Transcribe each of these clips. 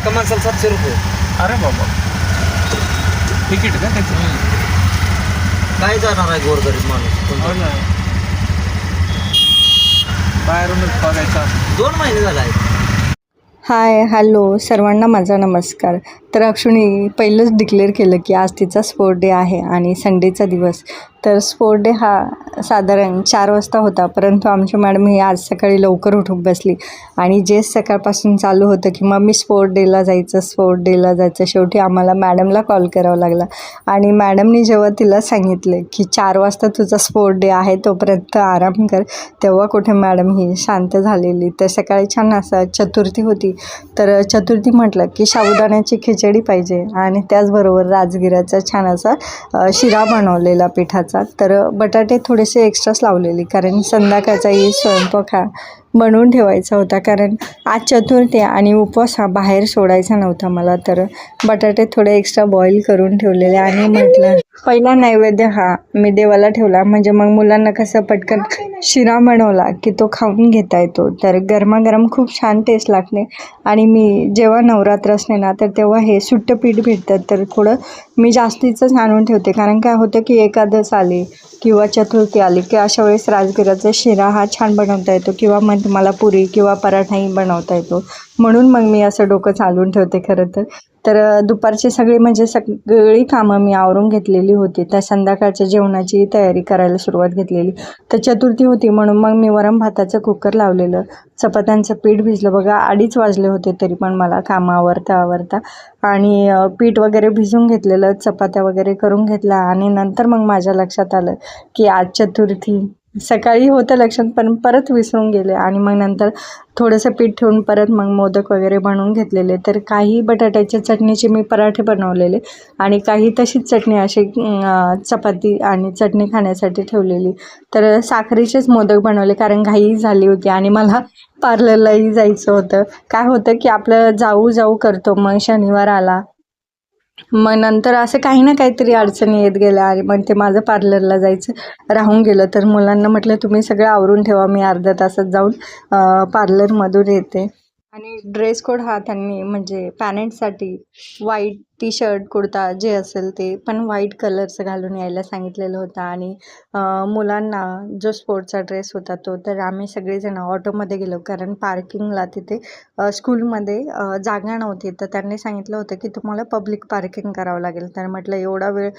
एका माणसाला सातशे रुपये. अरे बाबा. तिकीट का त्याचं? काय जाणार आहे गोरगरीब माणूस? हो ना. बाहेरूनच बघायचं. दोन महिने झाला आहे हाय हॅलो सर्वांना माझा नमस्कार. तर अक्षुणी पहिलंच डिक्लेअर केलं की आज तिचा स्पोर्ट डे आहे आणि संडेचा दिवस. तर स्पोर्ट डे हा साधारण चार वाजता होता. परंतु आमची मॅडम ही आज सकाळी लवकर उठून बसली. आणि जे सकाळपासून चालू होतं की मग मी स्पोर्ट डेला जायचं स्पोर्ट डेला जायचं शेवटी आम्हाला मॅडमला कॉल करावा लागला. आणि मॅडमनी जेव्हा तिला सांगितलं की चार वाजता तुझा स्पोर्ट डे आहे तोपर्यंत आराम कर तेव्हा कुठे मॅडम ही शांत झालेली. तर सकाळी छान असा चतुर्थी होती. तर चतुर्थी म्हटलं की साबुदाण्याची खिचडी पाहिजे. आणि त्याचबरोबर राजगिराचा छान असा शिरा बनवलेला पिठाचा. तर बटाटे थोडेसे एक्स्ट्राच लावलेले कारण संध्याकाळचाही स्वयंपाक हा बनवून ठेवायचा होता. कारण आज चतुर्थी आणि उपवास हा बाहेर सोडायचा नव्हता मला. तर बटाटे थोडे एक्स्ट्रा बॉईल करून ठेवलेले आणि म्हटलं पहिला नैवेद्य हा मी देवाला ठेवला. म्हणजे मग मुलांना कसं पटकन शिरा बनवला की तो खाऊन घेता येतो. तर गरमागरम खूप छान टेस्ट लागते. आणि मी जेव्हा नवरात्र असते ना तर तेव्हा हे सुट्ट पीठ भेटतात. तर थोडं मी जास्तीचंच आणून ठेवते. कारण काय होतं की एकादस आली किंवा चतुर्थी आली की अशा वेळेस राजगिराचा शिरा हा छान बनवता येतो. किंवा मग तुम्हाला पुरी किंवा पराठाही बनवता येतो. म्हणून मग मी असं डोकं चालवून ठेवते खरं तर. तर दुपारची सगळी म्हणजे सगळी कामं मी आवरून घेतलेली होती. त्या संध्याकाळच्या जेवणाची तयारी करायला सुरुवात घेतलेली. तर चतुर्थी होती. म्हणून मग मी वरम भाताचं कुकर लावलेलं. चपात्यांचं पीठ भिजलं. बघा अडीच वाजले होते तरी पण मला कामं आवरता आवरता. आणि पीठ वगैरे भिजून घेतलेलं. चपात्या वगैरे करून घेतल्या. आणि नंतर मग माझ्या लक्षात आलं की आज चतुर्थी सकाळी होतं लक्षात पण परत विसरून गेले. आणि मग नंतर थोडंसं पीठ ठेवून परत मग मोदक वगैरे बनवून घेतलेले. तर काही बटाट्याच्या चटणीचे मी पराठे बनवलेले. आणि काही तशीच चटणी अशी चपाती आणि चटणी खाण्यासाठी ठेवलेली. तर साखरेचेच मोदक बनवले कारण घाई झाली होती आणि मला पार्लरलाही जायचं होतं. काय होतं की आपलं जाऊ जाऊ करतो. मग शनिवार आला मग नंतर असं काही ना काहीतरी अडचणी येत गेल्या. आणि मग ते माझं पार्लरला जायचं राहून गेलं. तर मुलांना म्हटलं तुम्ही सगळं आवरून ठेवा मी अर्ध्या तासात जाऊन पार्लरमधून येते. आणि ड्रेस कोड हा त्यांनी म्हणजे पॅरेंट्ससाठी व्हाईट टी शर्ट कुर्ता जे असेल ते पण व्हाईट कलरचं घालून यायला सांगितलेलं होतं. आणि मुलांना जो स्पोर्टचा ड्रेस होता तो तर आम्ही सगळेजण ऑटोमध्ये गेलो. कारण पार्किंगला तिथे स्कूलमध्ये जागा नव्हती. तर त्यांनी सांगितलं होतं की तुम्हाला पब्लिक पार्किंग करावं लागेल. तर म्हटलं एवढा वेळ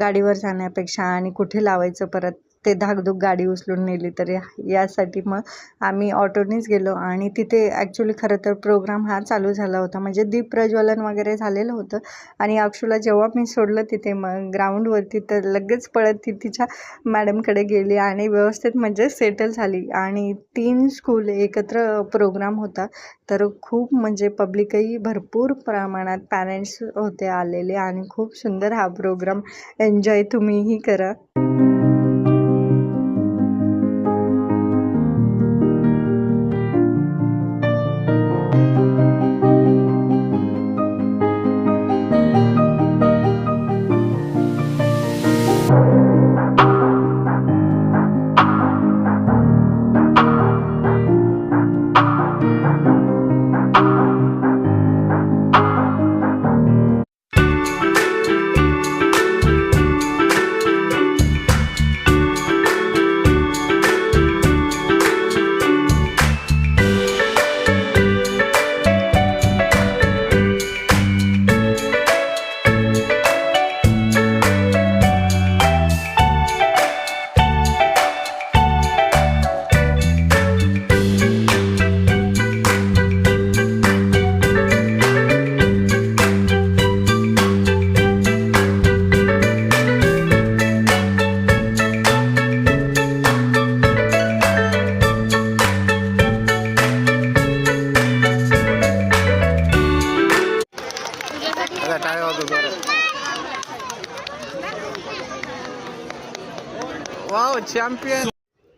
गाडीवर जाण्यापेक्षा आणि कुठे लावायचं परत ते धाकधूक गाडी उचलून नेली तर यासाठी मग आम्ही ऑटोनेच गेलो आणि तिथे ॲक्च्युली खरं तर प्रोग्राम हा चालू झाला होता. म्हणजे दीप प्रज्वलन वगैरे झालेलं होतं. आणि अक्षूला जेव्हा मी सोडलं तिथे मग ग्राउंडवरती तर लगेच पळत ती तिच्या मॅडमकडे गेली आणि व्यवस्थित म्हणजे सेटल झाली. आणि तीन स्कूल एकत्र प्रोग्राम होता. तर खूप म्हणजे पब्लिकही भरपूर प्रमाणात पॅरेंट्स होते आलेले आणि खूप सुंदर हा प्रोग्राम एन्जॉय तुम्हीही करा. चॅम्पियन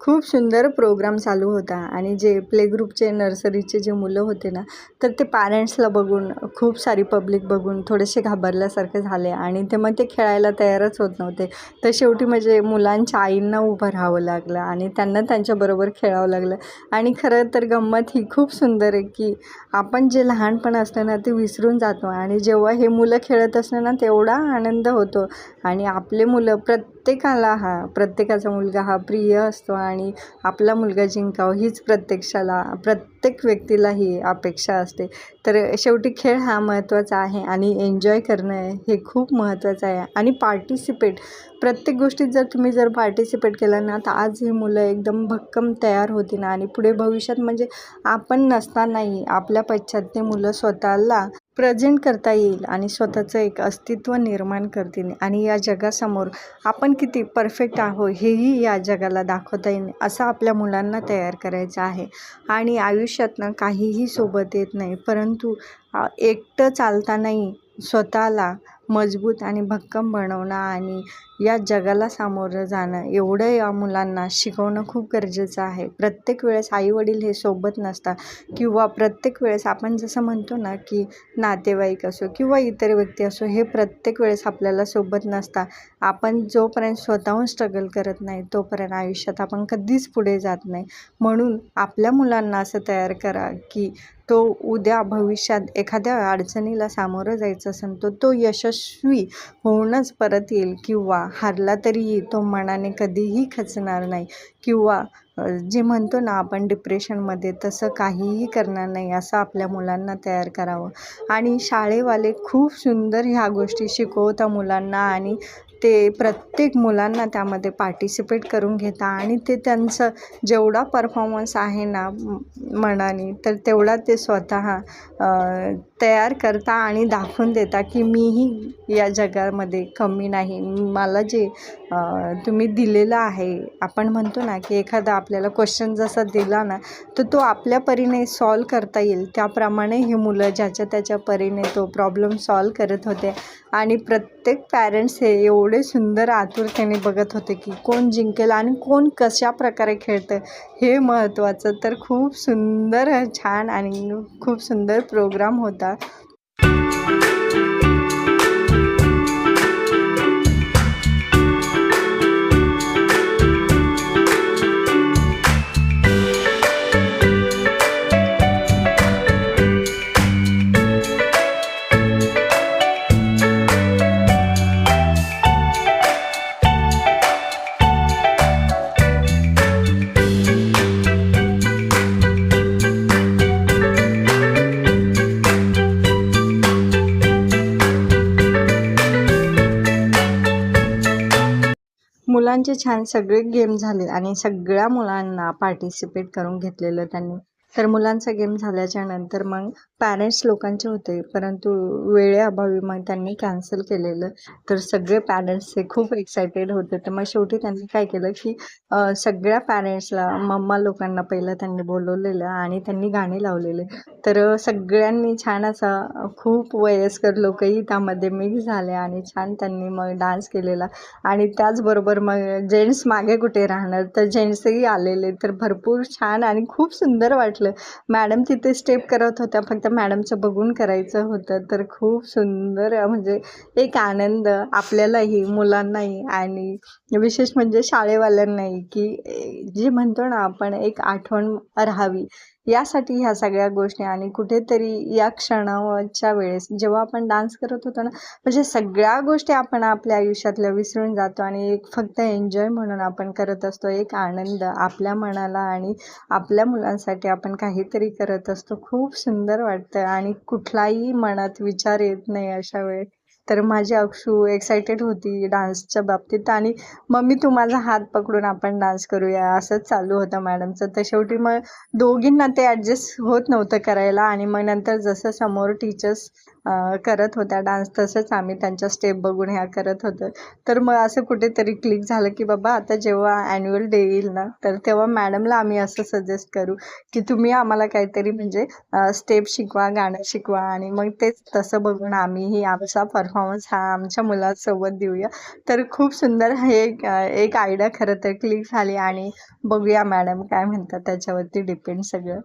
खूप सुंदर प्रोग्राम चालू होता आणि जे प्ले ग्रुपचे नर्सरीचे जे मुलं होते ना तर ते पॅरेंट्सला बघून खूप सारी पब्लिक बघून थोडेसे घाबरल्यासारखे झाले आणि ते मग ते खेळायला तयारच होत नव्हते. तर शेवटी म्हणजे मुलांच्या आईंना उभं राहावं लागलं आणि त्यांना त्यांच्याबरोबर खेळावं लागलं. आणि खरं तर गंमत ही खूप सुंदर आहे की आपण जे लहानपण असतं ना ते विसरून जातो आणि जेव्हा हे मुलं खेळत असलं ना तेवढा आनंद होतो. आणि आपले मुलं प्रत्येकाला हा प्रत्येकाचा मुलगा हा प्रिय असतो आणि आपला मुलगा जिंकावं हीच प्रत्यक्षाला प्रत्येक व्यक्तीला ही अपेक्षा असते. तर शेवटी खेळ हा महत्त्वाचा आहे आणि एन्जॉय करणं हे खूप महत्त्वाचं आहे. आणि पार्टिसिपेट प्रत्येक गोष्टीत जर तुम्ही जर पार्टिसिपेट केलं ना तर आज ही मुलं एकदम भक्कम तयार होती ना आणि पुढे भविष्यात म्हणजे आपण नसतानाही आपल्या पश्चात ते मुलं स्वतःला प्रेझेंट करता येईल आणि स्वतःचं एक अस्तित्व निर्माण करतील. आणि या जगासमोर आपण किती परफेक्ट आहो हेही या जगाला दाखवता येईल असं आपल्या मुलांना तयार करायचं आहे. आणि आयुष्यातनं काहीही सोबत येत नाही परंतु एकटं चालतानाही स्वतःला मजबूत आणि भक्कम बनवणं आणि या जगाला सामोरं जाणं एवढं या मुलांना शिकवणं खूप गरजेचं आहे. प्रत्येक वेळेस आईवडील हे सोबत नसतात किंवा प्रत्येक वेळेस आपण जसं म्हणतो ना की नातेवाईक असो किंवा इतर व्यक्ती असो हे प्रत्येक वेळेस आपल्याला सोबत नसतात. आपण जोपर्यंत स्वतःहून स्ट्रगल करत नाही तोपर्यंत आयुष्यात आपण कधीच पुढे जात नाही. म्हणून आपल्या मुलांना असं तयार करा की तो उद्या भविष्यात एखाद्या अडचणीला सामोरं जायचं असेल तर तो यशस्वी होऊनच परत येईल. किंवा हारला तरीही तो मनाने कधीही खचणार नाही. किंवा जे म्हणतो ना आपण डिप्रेशनमध्ये तसं काहीही करणार नाही असं आपल्या मुलांना तयार करावं. आणि शाळेवाले खूप सुंदर ह्या गोष्टी शिकवता मुलांना आणि ते प्रत्येक मुलांना त्यामध्ये पार्टिसिपेट करून घेता आणि ते त्यांचं जेवढा परफॉर्मन्स आहे ना मनाने तर तेवढा ते स्वतः तयार करता आणि दाखवून देता की मीही या जगामध्ये कमी नाही. मला जे तुम्ही दिलेलं आहे आपण म्हणतो ना की एखादा आपल्याला क्वेश्चन जसा दिला ना तर तो आपल्या परीने सॉल्व करता येईल. त्याप्रमाणे ही मुलं ज्याच्या त्याच्या परीने तो प्रॉब्लेम सॉल्व करत होते. आणि प्रत्येक पॅरेंट्स हे एवढे सुंदर आतुरतेने बघत होते की कोण जिंकेल आणि कोण कशा प्रकारे खेळतं हे महत्त्वाचं. तर खूप सुंदर छान आणि खूप सुंदर प्रोग्राम होता. मुलांचे छान सगळे गेम झाले आणि सगळ्या मुलांना पार्टिसिपेट करून घेतलेलं त्यांनी. तर मुलांचा गेम झाल्याच्यानंतर मग पॅरेंट्स लोकांचे होते परंतु वेळेअभावी मग त्यांनी कॅन्सल केलेलं. तर सगळे पॅरेंट्स हे खूप एक्सायटेड होते. तर मग शेवटी त्यांनी काय केलं की सगळ्या पॅरेंट्सला मम्मा लोकांना पहिलं त्यांनी बोलवलेलं आणि त्यांनी गाणे लावलेले. तर सगळ्यांनी छान असा खूप वयस्कर लोकही त्यामध्ये मिक्स झाले आणि छान त्यांनी मग डान्स केलेला. आणि त्याचबरोबर मग जेंट्स मागे कुठे राहणार तर जेंट्सही आलेले. तर भरपूर छान आणि खूप सुंदर वाटलं. मॅडम तिथे स्टेप करत होत्या फक्त मॅडमचं बघून करायचं होतं तर खूप सुंदर म्हणजे एक आनंद आपल्यालाही मुलांनाही आणि विशेष म्हणजे शाळेवाल्यांनाही की जे म्हणतो ना आपण एक आठवण राहावी. यासाठी ह्या सगळ्या गोष्टी आणि कुठेतरी या क्षणाच्या वेळेस जेव्हा आपण डान्स करत होतो ना म्हणजे सगळ्या गोष्टी आपण आपल्या आयुष्यातल्या विसरून जातो आणि एक फक्त एन्जॉय म्हणून आपण करत असतो एक आनंद आपल्या मनाला आणि आपल्या मुलांसाठी आपण काहीतरी करत असतो. खूप सुंदर वाटतं आणि कुठलाही मनात विचार येत नाही अशा वेळेस. तर माझी अक्षू एक्सायटेड होती डान्सच्या बाबतीत आणि मम्मी तू माझा हात पकडून आपण डान्स करूया. असंच चालू होतं मॅडमचं तर शेवटी मग दोघींना ते ॲडजस्ट होत नव्हतं करायला आणि मग नंतर जसं समोर टीचर्स करत होत्या डान्स तसंच आम्ही त्यांच्या स्टेप बघून ह्या करत होतो. तर मग असं कुठेतरी क्लिक झालं की बाबा आता जेव्हा ॲन्युअल डे येईल ना तर तेव्हा मॅडमला आम्ही असं सजेस्ट करू की तुम्ही आम्हाला काहीतरी म्हणजे स्टेप शिकवा गाणं शिकवा आणि मग तेच तसं बघून आम्हीही आमचा परफॉर्मन्स हा आमच्या मुलांसोबत देऊया. तर खूप सुंदर हे एक एक आयडिया खरं तर क्लिक झाली आणि बघूया मॅडम काय म्हणतात त्याच्यावरती डिपेंड सगळं.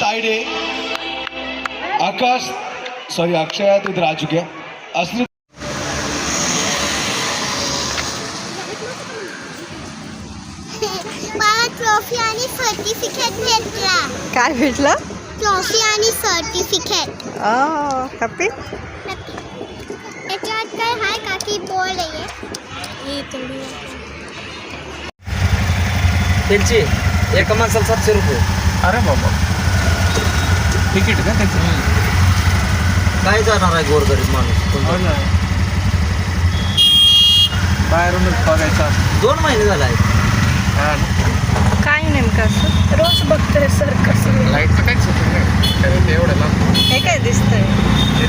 तायडे आकाश सॉरी अक्षया तिथे राजू घ्या अस्त्रित मला ट्रॉफी आणि सर्टिफिकेट भेटला. काय भेटलं? ट्रॉफी आणि सर्टिफिकेट हॅपी त्याच्यात काय हाय का की बॉल आहे हे? त्यांची एका माणसाला सातशे रुपये. अरे बाबा. तिकीट का त्याचं? काय जाणार आहे गोरगरीब माणूस हो कोणता? ना. बाहेरूनच बघायचा. दोन महिने झाले आहेत. हा ना. काय नेमकं असं? रोज बघतोय सर कसं लाईटचं काहीच होतं नाही. कारण ते एवढं लांब. हे काय दिसतंय? ते